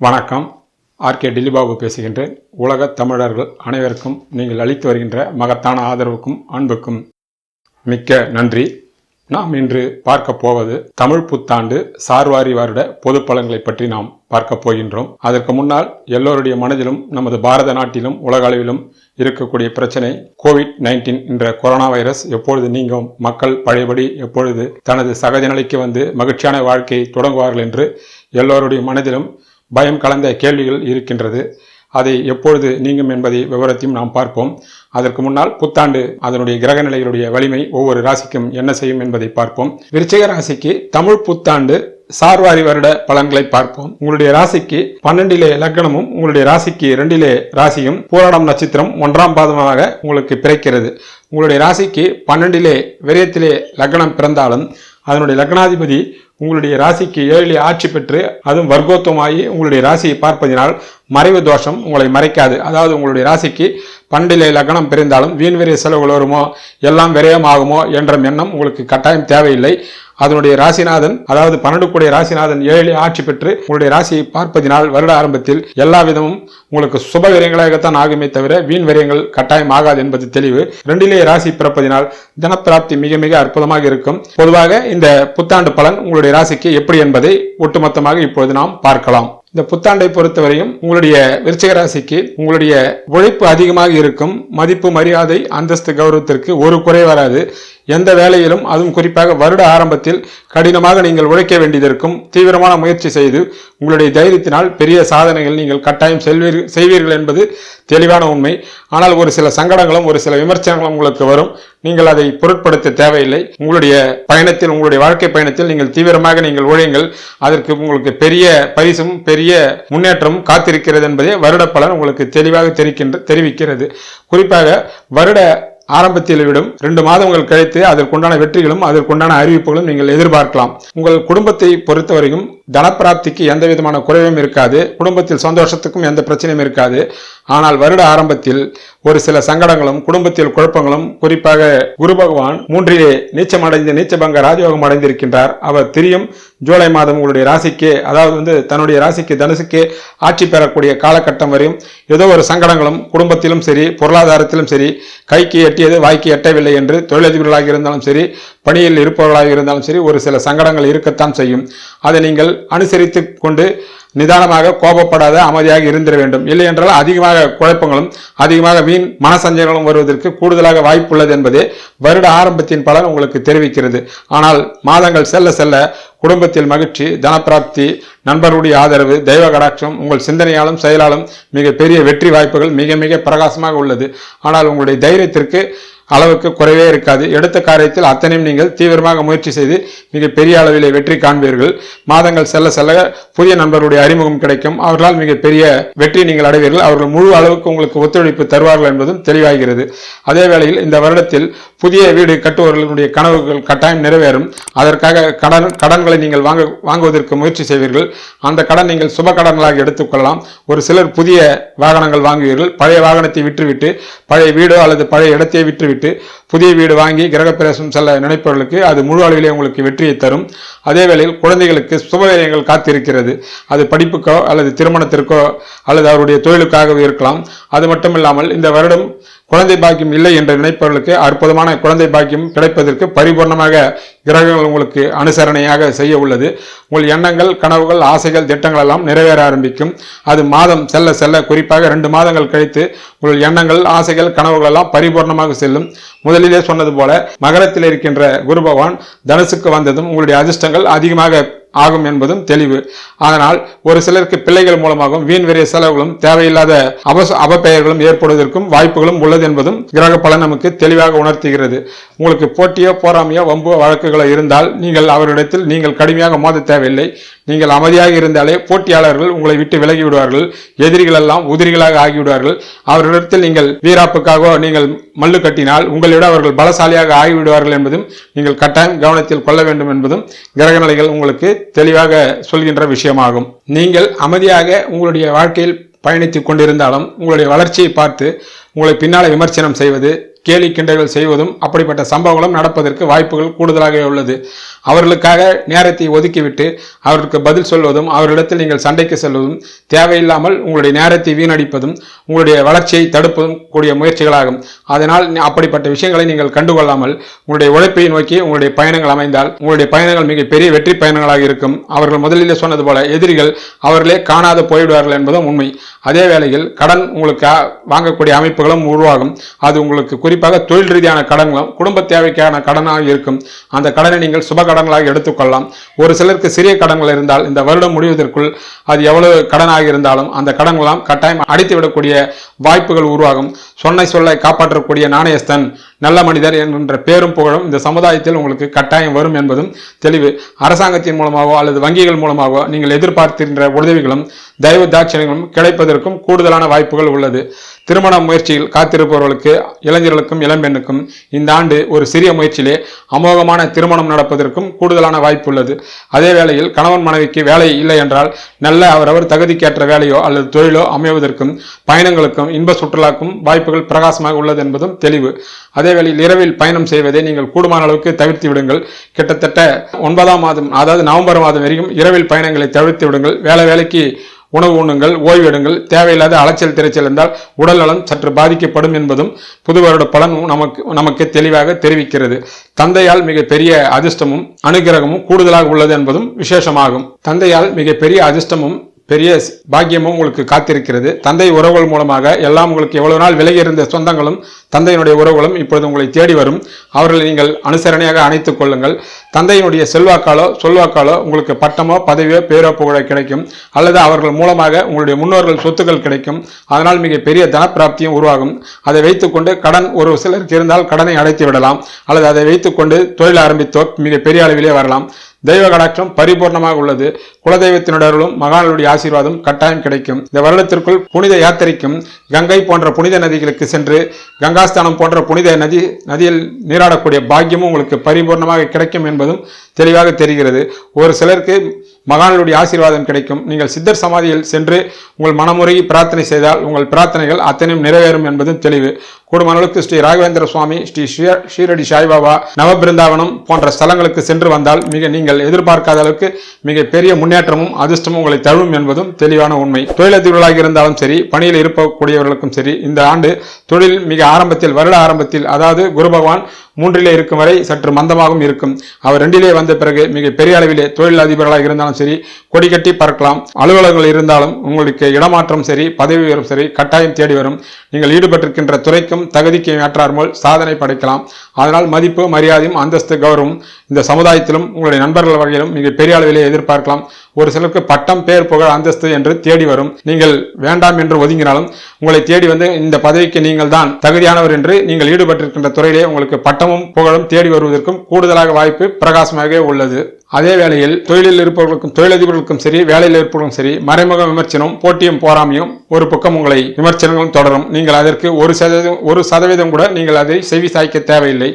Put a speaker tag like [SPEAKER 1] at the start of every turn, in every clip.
[SPEAKER 1] வணக்கம். ஆர்கே டில்லிபாபு பேசுகின்றேன். உலக தமிழர்கள் அனைவருக்கும் நீங்கள் அளித்து வருகின்ற மகத்தான ஆதரவுக்கும் அன்புக்கும் மிக்க நன்றி. நாம் இன்று பார்க்க போவது தமிழ் புத்தாண்டு சார்வாரி வருட பொது பலன்களை பற்றி நாம் பார்க்க போகின்றோம். அதற்கு முன்னால் எல்லோருடைய மனதிலும் நமது பாரத நாட்டிலும் உலக அளவிலும் இருக்கக்கூடிய பிரச்சனை கோவிட் நைன்டீன் என்ற கொரோனா வைரஸ் எப்பொழுது நீங்கும் மக்கள் பழையபடி எப்பொழுது தனது சகஜ நிலைக்கு வந்து மகிழ்ச்சியான வாழ்க்கையை தொடங்குவார்கள் என்று எல்லோருடைய மனதிலும் பயம் கலந்த கேள்விகள் இருக்கின்றது. அதை எப்பொழுது நீங்கும் என்பதை விவரத்தையும் நாம் பார்ப்போம். அதற்கு முன்னால் புத்தாண்டு அதனுடைய கிரக நிலைகளுடைய வலிமை ஒவ்வொரு ராசிக்கும் என்ன செய்யும் என்பதை பார்ப்போம். விருச்சிக ராசிக்கு தமிழ் புத்தாண்டு சார்வாரி வருட பலன்களை பார்ப்போம். உங்களுடைய ராசிக்கு பன்னெண்டிலே லக்னமும் உங்களுடைய ராசிக்கு இரண்டிலே ராசியும் போராடம் நட்சத்திரம் ஒன்றாம் பாதமாக உங்களுக்கு பிறக்கிறது. உங்களுடைய ராசிக்கு பன்னெண்டிலே விரயத்திலே லக்னம் பிறந்தாலும் அதனுடைய லக்னாதிபதி உங்களுடைய ராசிக்கு ஏழிலே ஆட்சி பெற்று அதுவும் வர்க்கோத்தமாகி உங்களுடைய ராசியை பார்ப்பதினால் மறைவு தோஷம் உங்களை மறைக்காது. அதாவது உங்களுடைய ராசிக்கு பண்டிலை லக்னம் பிரிந்தாலும் வீண் விரைய செலவுகள் வருமோ எல்லாம் விரயமாகுமோ என்ற எண்ணம் உங்களுக்கு கட்டாயம் தேவையில்லை. அதனுடைய ராசிநாதன் அதாவது பன்னெண்டு கூடிய ராசிநாதன் ஏழு ஆட்சி பெற்று உங்களுடைய ராசியை பார்ப்பதினால் வருட ஆரம்பத்தில் எல்லா விதமும் உங்களுக்கு சுப விரயங்களாகத்தான் ஆகுமே தவிர வீண் விரயங்கள் கட்டாயம் ஆகாது என்பது தெளிவு. ரெண்டிலே ராசி பிறப்பதினால் தினப்பிராப்தி மிக மிக அற்புதமாக இருக்கும். பொதுவாக இந்த புத்தாண்டு பலன் உங்களுடைய ராசிக்கு எப்படி என்பதை ஒட்டுமொத்தமாக இப்பொழுது நாம் பார்க்கலாம். இந்த புத்தாண்டை பொறுத்தவரையும் உங்களுடைய விருச்சிக ராசிக்கு உங்களுடைய உழைப்பு அதிகமாக இருக்கும் மதிப்பு மரியாதை அந்தஸ்து கௌரவத்திற்கு ஒரு குறை வராது. எந்த வேலையிலும் அதுவும் குறிப்பாக வருட ஆரம்பத்தில் கடினமாக நீங்கள் உழைக்க வேண்டியதற்கும் தீவிரமான முயற்சி செய்து உங்களுடைய தைரியத்தினால் பெரிய சாதனைகள் நீங்கள் கட்டாயம் செல்வீர்கள் செய்வீர்கள் என்பது தெளிவான உண்மை. ஆனால் ஒரு சில சங்கடங்களும் ஒரு சில விமர்சனங்களும் உங்களுக்கு வரும். நீங்கள் அதை பொருட்படுத்த தேவையில்லை. உங்களுடைய பயணத்தில் உங்களுடைய வாழ்க்கை பயணத்தில் நீங்கள் தீவிரமாக நீங்கள் உழையுங்கள். அதற்கு உங்களுக்கு பெரிய பரிசும் பெரிய முன்னேற்றமும் காத்திருக்கிறது என்பதே வருட பலன் உங்களுக்கு தெளிவாக தெரிவிக்கின்ற தெரிவிக்கிறது. குறிப்பாக வருட ஆரம்பத்தில் விடும். ரெண்டு மாதங்கள் கழித்து அதற்குண்டான வெற்றிகளும் அதற்குண்டான அறிவிப்புகளும் நீங்கள் எதிர்பார்க்கலாம். உங்கள் குடும்பத்தை பொறுத்தவரையும் தனப்பிராப்திக்கு எந்த விதமான குறைவும் இருக்காது. குடும்பத்தில் சந்தோஷத்துக்கும் எந்த பிரச்சனையும் இருக்காது. ஆனால் வருட ஆரம்பத்தில் ஒரு சில சங்கடங்களும் குடும்பத்தில் குழப்பங்களும் குறிப்பாக குரு பகவான் மூன்றிலே நீச்சம் அடைந்து நீச்சபங்க ராஜயோகம் அடைந்திருக்கின்றார். அவர் திரியும் ஜூலை மாதம் உங்களுடைய ராசிக்கு அதாவது வந்து தன்னுடைய ராசிக்கு தனுசுக்கு ஆட்சி பெறக்கூடிய காலகட்டம் வரையும் ஏதோ ஒரு சங்கடங்களும் குடும்பத்திலும் சரி பொருளாதாரத்திலும் சரி கைக்கு எட்டியது வாய்க்கு எட்டவில்லை என்று தொழிலதிபர்களாக இருந்தாலும் சரி பணியில் இருப்பவர்களாக இருந்தாலும் சரி ஒரு சில சங்கடங்கள் இருக்கத்தான் செய்யும். அதை நீங்கள் அனுசரித்து கொண்டு நிதானமாக கோபப்படாத அமைதியாக இருந்திட வேண்டும். இல்லை என்றால் அதிகமாக குழப்பங்களும் அதிகமாக வீண் மனசஞ்சங்களும் வருவதற்கு கூடுதலாக வாய்ப்புள்ளது என்பதே வருட ஆரம்பத்தின் பலன் உங்களுக்கு தெரிவிக்கிறது. ஆனால் மாதங்கள் செல்ல செல்ல குடும்பத்தில் மகிழ்ச்சி தனப்பிராப்தி நண்பருடைய ஆதரவு தெய்வ கடாட்சம் உங்கள் சிந்தனையாலும் செயலாலும் மிக பெரிய வெற்றி வாய்ப்புகள் மிக மிக பிரகாசமாக உள்ளது. ஆனால் உங்களுடைய தைரியத்திற்கு அளவுக்கு குறைவே இருக்காது. எடுத்த காரியத்தில் அத்தனையும் நீங்கள் தீவிரமாக முயற்சி செய்து மிக பெரிய அளவிலே வெற்றி காண்பீர்கள். மாதங்கள் செல்ல செல்ல புதிய நண்பர்களுடைய அறிமுகம் கிடைக்கும். அவர்களால் மிக பெரிய வெற்றி நீங்கள் அடைவீர்கள். அவர்கள் முழு அளவுக்கு உங்களுக்கு ஒத்துழைப்பு தருவார்கள் என்பதும் தெளிவாகிறது. அதே வேளையில் இந்த வருடத்தில் புதிய வீடு கட்டுபவர்களுடைய கனவுகள் கட்டாயம் நிறைவேறும். அதற்காக கடன் கடன்களை நீங்கள் வாங்க வாங்குவதற்கு முயற்சி செய்வீர்கள். அந்த கடன் நீங்கள் சுப கடன்களாக எடுத்துக்கொள்ளலாம் ஒரு சிலர் புதிய வாகனங்கள் வாங்குவீர்கள். பழைய வாகனத்தை விற்றுவிட்டு பழைய வீடோ அல்லது பழைய இடத்தை விற்றுவிட்டு புதிய வீடு வாங்கி கிரகப்பிரவேசம் செல்ல நினைப்பவர்களுக்கு அது முழு அளவிலே உங்களுக்கு வெற்றியை தரும். அதே வேளையில் குழந்தைகளுக்கு சுபவேரியங்கள் காத்திருக்கிறது. அது படிப்புக்கோ அல்லது திருமணத்திற்கோ அல்லது அவருடைய தொழிலுக்காகவோ இருக்கலாம். அது மட்டும் இல்லாமல் இந்த வருடம் குழந்தை பாக்கியம் இல்லை என்று நினைப்பவர்களுக்கு அற்புதமான குழந்தை பாக்கியம் கிடைப்பதற்கு பரிபூர்ணமாக கிரகங்கள் உங்களுக்கு அனுசரணையாக செய்ய உள்ளது. உங்கள் எண்ணங்கள் கனவுகள் ஆசைகள் திட்டங்கள் எல்லாம் நிறைவேற ஆரம்பிக்கும். அது மாதம் செல்ல செல்ல குறிப்பாக ரெண்டு மாதங்கள் கழித்து உங்கள் எண்ணங்கள் ஆசைகள் கனவுகள் எல்லாம் பரிபூர்ணமாக செல்லும். முதலிலே சொன்னது போல மகரத்தில் இருக்கின்ற குரு பகவான் தனுசுக்கு வந்ததும் உங்களுடைய அதிர்ஷ்டங்கள் அதிகமாக ஆகும் என்பதும் தெளிவு. அதனால் ஒரு சிலருக்கு பிள்ளைகள் மூலமாகவும் வீண் விரைய செலவுகளும் தேவையில்லாத அவச அவப்பெயர்களும் ஏற்படுவதற்கும் வாய்ப்புகளும் உள்ளது என்பதும் கிரக பலன் நமக்கு தெளிவாக உணர்த்துகிறது. உங்களுக்கு போட்டியோ போராமையோ வம்பு வழக்குகளோ இருந்தால் நீங்கள் அவரிடத்தில் நீங்கள் கடுமையாக மோத தேவையில்லை. நீங்கள் அமைதியாக இருந்தாலே போட்டியாளர்கள் உங்களை விட்டு விலகி விடுவார்கள் எதிரிகள் எல்லாம் உதிரிகளாக ஆகிவிடுவார்கள். அவர்களிடத்தில் நீங்கள் வீராப்புக்காக நீங்கள் மல்லு கட்டினால் உங்களிடம் அவர்கள் பலசாலியாக ஆகிவிடுவார்கள் என்பதும் நீங்கள் கட்டாயம் கவனத்தில் கொள்ள வேண்டும் என்பதும் கிரக நிலைகள் உங்களுக்கு தெளிவாக சொல்கின்ற விஷயமாகும். நீங்கள் அமைதியாக உங்களுடைய வாழ்க்கையில் பயணித்துக் கொண்டிருந்தாலும் உங்களுடைய வளர்ச்சியை பார்த்து உங்களை பின்னால் விமர்சனம் செய்வது கேலி கிண்டல்கள் செய்வதும் அப்படிப்பட்ட சம்பவங்களும் நடப்பதற்கு வாய்ப்புகள் கூடுதலாக உள்ளது. அவர்களுக்காக நேரத்தை ஒதுக்கிவிட்டு அவர்களுக்கு பதில் சொல்வதும் அவர்களிடத்தில் நீங்கள் சண்டைக்கு செல்வதும் தேவையில்லாமல் உங்களுடைய நேரத்தை வீணடிப்பதும் உங்களுடைய வளர்ச்சியை தடுப்பதும் கூடிய முயற்சிகளாகும். அதனால் அப்படிப்பட்ட விஷயங்களை நீங்கள் கண்டுகொள்ளாமல் உங்களுடைய உழைப்பை நோக்கி உங்களுடைய பயணங்கள் அமைந்தால் உங்களுடைய பயணங்கள் மிக பெரிய வெற்றி பயணங்களாக இருக்கும். அவர்கள் முதலில் சொன்னது போல எதிரிகள் அவர்களே காணாது போய்விடுவார்கள் என்பதும் உண்மை. அதே வேளையில் கடன் உங்களுக்கு வாங்கக்கூடிய அமைப்புகளும் உருவாகும். அது உங்களுக்கு குறிப்பாக தொழில் ரீதியான கடன்களும் குடும்ப தேவைக்கான கடனாக இருக்கும். அந்த கடனை நீங்கள் சுப கடன்களாக எடுத்துக்கொள்ளலாம். ஒரு சிலருக்கு சிறிய கடன்கள் இருந்தால் இந்த வருடம் முடிவதற்குள் அது எவ்வளவு கடனாக இருந்தாலும் அந்த கடன்களாம் கட்டாயம் அடித்து விடக்கூடிய வாய்ப்புகள் உருவாகும். சொன்னை சொல்லை காப்பாற்றக்கூடிய நாணயஸ்தன் நல்ல மனிதர் என்கின்ற பேரும் புகழும் இந்த சமுதாயத்தில் உங்களுக்கு கட்டாயம் வரும் என்பதும் தெளிவு. அரசாங்கத்தின் மூலமாகவோ அல்லது வங்கிகள் மூலமாகவோ நீங்கள் எதிர்பார்க்கின்ற உதவிகளும் தெய்வ தாட்சியங்களும் கிடைப்பதற்கும் கூடுதலான வாய்ப்புகள் உள்ளது. திருமண முயற்சியில் காத்திருப்பவர்களுக்கு இளைஞர்களுக்கும் இளம்பெண்ணுக்கும் இந்த ஆண்டு ஒரு சிறிய முயற்சியிலே அமோகமான திருமணம் நடப்பதற்கும் கூடுதலான வாய்ப்பு உள்ளது அதே வேளையில் கணவன் மனைவிக்கு வேலை இல்லை என்றால் நல்ல அவரவர் தகுதிக்கேற்ற வேலையோ அல்லது தொழிலோ அமைவதற்கும் பயணங்களுக்கும் இன்ப சுற்றுலாக்கும் வாய்ப்புகள் பிரகாசமாக உள்ளது என்பதும் தெளிவு. அதே வேளையில் இரவில் பயணம் செய்வதை நீங்கள் கூடுமான அளவுக்கு தவிர்த்து விடுங்கள். கிட்டத்தட்ட ஒன்பதாம் மாதம் அதாவது நவம்பர் மாதம் வரைக்கும் இரவில் பயணங்களை தவிர்த்து விடுங்கள். வேலை வேலைக்கு உணவு உண்ணுங்கள் ஓய்வெடுங்கள் தேவையில்லாத அலைச்சல் திரைச்சல் இருந்தால் உடல் நலம் சற்று பாதிக்கப்படும் என்பதும் புது வருட பலன் நமக்கு நமக்கு தெளிவாக தெரிவிக்கிறது. தந்தையால் மிக பெரிய அதிர்ஷ்டமும் அனுகிரகமும் கூடுதலாக உள்ளது என்பதும் விசேஷமாகும். தந்தையால் மிக பெரிய அதிர்ஷ்டமும் பெரிய பாக்கியமும் உங்களுக்கு காத்திருக்கிறது. தந்தை உறவுகள் மூலமாக எல்லாம் உங்களுக்கு எவ்வளவு நாள் விலகி இருந்த சொந்தங்களும் தந்தையினுடைய உறவுகளும் இப்பொழுது உங்களை தேடி வரும். அவர்களை நீங்கள் அனுசரணையாக அணைத்துக் கொள்ளுங்கள். தந்தையினுடைய செல்வாக்காலோ சொல்வாக்காலோ உங்களுக்கு பட்டமோ பதவியோ பேரோ புகழோ கிடைக்கும். அல்லது அவர்கள் மூலமாக உங்களுடைய முன்னோர்கள் சொத்துக்கள் கிடைக்கும். அதனால் மிக பெரிய தனப்பிராப்தியும் உருவாகும். அதை வைத்துக்கொண்டு கடன் ஒரு சிலருக்கு இருந்தால் கடனை அடைத்து விடலாம். அல்லது அதை வைத்துக்கொண்டு தொழில் ஆரம்பித்தோ மிக பெரிய அளவிலே வரலாம். தெய்வ கடாட்சம் பரிபூர்ணமாக உள்ளது. குலதெய்வத்தினுடர்களும் மகான்களுடைய ஆசீர்வாதம் கட்டாயம் கிடைக்கும். இந்த வருடத்திற்குள் புனித யாத்திரைக்கும் கங்கை போன்ற புனித நதிகளுக்கு சென்று கங்கா கங்காஸ்தானம் போன்ற புனித நதி நதியில் நீராடக்கூடிய பாக்கியமும் உங்களுக்கு பரிபூர்ணமாக கிடைக்கும் என்பதும் தெளிவாக தெரிகிறது. ஒரு சிலருக்கு மகான்களுடைய ஆசீர்வாதம் கிடைக்கும். நீங்கள் சித்தர் சமாதியில் சென்று உங்கள் மனமுறையை பிரார்த்தனை செய்தால் உங்கள் பிரார்த்தனைகள் அத்தனையும் நிறைவேறும் என்பதும் தெளிவு. கூடுமானவர்களுக்கு ஸ்ரீ ராகவேந்திர சுவாமி ஸ்ரீ ஸ்ரீ- ஷீரடி சாய்பாபா நவபிருந்தாவனம் போன்ற ஸ்தலங்களுக்கு சென்று வந்தால் மிக நீங்கள் எதிர்பார்க்காத அளவுக்கு மிக பெரிய முன்னேற்றமும் அதிர்ஷ்டமும் உங்களை தழுவும் என்பதும் தெளிவான உண்மை. தொழிலதிபர்களாக இருந்தாலும் சரி பணியில் இருப்பக்கூடியவர்களுக்கும் சரி இந்த ஆண்டு தொழில் மிக ஆரம்பத்தில் வருட ஆரம்பத்தில் அதாவது குரு பகவான் மூன்றிலே இருக்கும் வரை சற்று மந்தமாகவும் இருக்கும். அவர் ரெண்டிலே வந்த பிறகு மிக பெரிய அளவிலே தொழில் அதிபர்களாக இருந்தாலும் சரி கொடி கட்டி பறக்கலாம். அலுவலகங்கள் இருந்தாலும் உங்களுக்கு இடமாற்றம் சரி பதவி உயர்வும் சரி கட்டாயம் தேடி வரும். நீங்கள் ஈடுபட்டிருக்கின்ற துறைக்கும் தகுதிக்கு ஏற்றார்மோல் சாதனை படைக்கலாம். அதனால் மதிப்பு மரியாதையும் அந்தஸ்து கௌரவம் இந்த சமுதாயத்திலும் உங்களுடைய நண்பர்கள் வகையிலும் மிக பெரிய அளவிலே எதிர்பார்க்கலாம். ஒரு சிலருக்கு பட்டம் பேர் புகழ் அந்தஸ்து என்று தேடி வரும். நீங்கள் வேண்டாம் என்று ஒதுங்கினாலும் உங்களை தேடி வந்து இந்த பதவிக்கு நீங்கள் தான் தகுதியானவர் என்று நீங்கள் ஈடுபட்டிருக்கின்ற துறையிலே உங்களுக்கு பட்டமும் புகழும் தேடி வருவதற்கும் கூடுதலாக வாய்ப்பு பிரகாசமாக உள்ளது. அதே வேளையில் தொழிலில் இருப்பவர்களுக்கும் தொழிலதிபர்களுக்கும் சரி வேலையில் இருப்பவர்களுக்கும் சரி மறைமுக விமர்சனம் போட்டியும் போராமையும் ஒரு பக்கம் உங்களை விமர்சனங்களும் தொடரும். நீங்கள் அதற்கு ஒரு சதவீதம் ஒரு சதவீதம் கூட நீங்கள் அதை செவி சாய்க்க தேவையில்லை.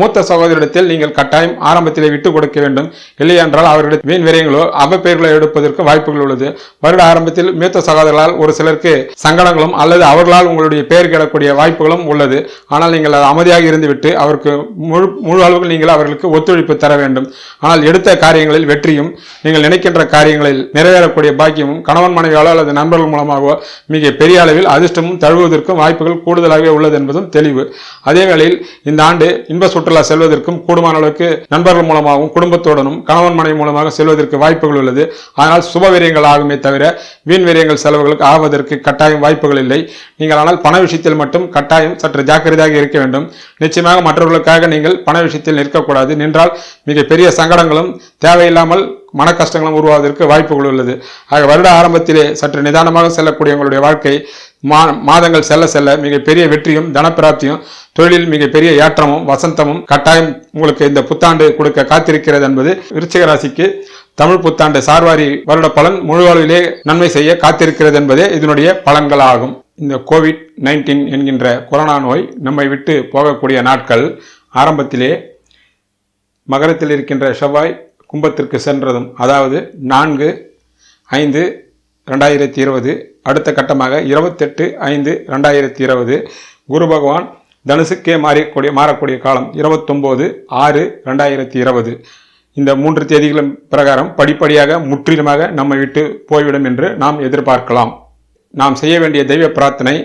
[SPEAKER 1] மூத்த சகோதரிடத்தில் நீங்கள் கட்டாயம் ஆரம்பத்திலே விட்டு கொடுக்க வேண்டும். இல்லையென்றால் அவர்களிடம் வீண் விரயங்களோ அவப்பெயர்களோ எடுப்பதற்கு வாய்ப்புகள் உள்ளது. வருட ஆரம்பத்தில் மூத்த சகோதரர்களால் ஒரு சிலருக்கு சங்கடங்களும் அல்லது அவர்களால் உங்களுடைய பெயர் கிடக்கூடிய வாய்ப்புகளும் உள்ளது. ஆனால் நீங்கள் அது அமைதியாக இருந்துவிட்டு அவருக்கு முழு முழு அளவுக்கு நீங்கள் அவர்களுக்கு ஒத்துழைப்பு தர வேண்டும். ஆனால் எடுத்த காரியங்களில் வெற்றியும் நீங்கள் நினைக்கின்ற காரியங்களில் நிறைவேறக்கூடிய பாக்கியமும் கணவன் மனைவியாலோ அல்லது நண்பர்கள் மூலமாகவோ மிக பெரிய அளவில் அதிர்ஷ்டமும் தழுவுவதற்கும் வாய்ப்புகள் கூடுதலாகவே உள்ளது என்பதும் தெளிவு. அதே வேளையில் இந்த ஆண்டு இன்ப சுற்றுலா செல்வதற்கும் கூடுமான அளவுக்கு நண்பர்கள் மூலமாகவும் குடும்பத்துடனும் கணவன் மனைவி மூலமாக செல்வதற்கு வாய்ப்புகள் உள்ளது. ஆனால் சுப விரயங்கள் ஆகுமே தவிர வீண் விரயங்கள் செலவுகளுக்கு ஆவதற்கு கட்டாயம் வாய்ப்புகள் இல்லை. நீங்கள் ஆனால் பண விஷயத்தில் மட்டும் கட்டாயம் சற்று ஜாக்கிரதையாக இருக்க வேண்டும். நிச்சயமாக மற்றவர்களுக்காக நீங்கள் பண விஷயத்தில் நிற்கக்கூடாது. நின்றால் மிக பெரிய சங்கடங்களும் தேவையில்லாமல் மன கஷ்டங்களும் உருவாவதற்கு வாய்ப்புகள் உள்ளது. ஆக வருட ஆரம்பத்திலே சற்று நிதானமாக செல்லக்கூடிய உங்களுடைய வாழ்க்கை மா மாதங்கள் செல்ல செல்ல மிகப்பெரிய வெற்றியும் தனப்பிராப்தியும் தொழிலில் மிகப்பெரிய ஏற்றமும் வசந்தமும் கட்டாயம் உங்களுக்கு இந்த புத்தாண்டு கொடுக்க காத்திருக்கிறது என்பது விருச்சிக ராசிக்கு தமிழ் புத்தாண்டு சார்வாரி வருட பலன் முழு அளவிலே நன்மை செய்ய காத்திருக்கிறது என்பதே இதனுடைய பலன்களாகும். இந்த கோவிட் நைன்டீன் என்கின்ற கொரோனா நோய் நம்மை விட்டு போகக்கூடிய நாட்கள் ஆரம்பத்திலே மகரத்தில் இருக்கின்ற செவ்வாய் கும்பத்திற்கு சென்றதும் அதாவது நான்கு ஐந்து ரெண்டாயிரத்தி இருபது அடுத்த கட்டமாக இருபத்தெட்டு ஐந்து ரெண்டாயிரத்தி இருபது. குரு பகவான் தனுசுக்கே மாறக்கூடிய மாறக்கூடிய காலம் இருபத்தொம்போது ஆறு ரெண்டாயிரத்தி இருபது. இந்த மூன்று தேதிகளும் பிரகாரம் படிப்படியாக முற்றிலுமாக நம்மை விட்டு போய்விடும் என்று நாம் எதிர்பார்க்கலாம். நாம் செய்ய வேண்டிய தெய்வ பிரார்த்தனை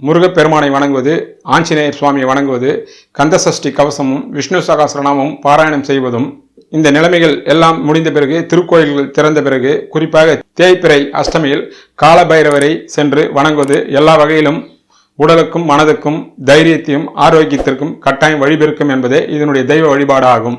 [SPEAKER 1] முருகப்பெருமானை வணங்குவது ஆஞ்சநேயர் சுவாமியை வணங்குவது கந்தசஷ்டி கவசமும் விஷ்ணு சகாசரநாமம் பாராயணம் செய்வதும் இந்த நிலைமைகள் எல்லாம் முடிந்த பிறகு திருக்கோயில்கள் திறந்த பிறகு குறிப்பாக தேய்பிறை அஷ்டமியில் காலபைரவரை சென்று வணங்குவது எல்லா வகையிலும் உடலுக்கும் மனதுக்கும் தைரியத்தையும் ஆரோக்கியத்திற்கும் கட்டாயம் வழிபெருக்கும் என்பதே இதனுடைய தெய்வ வழிபாடாகும்.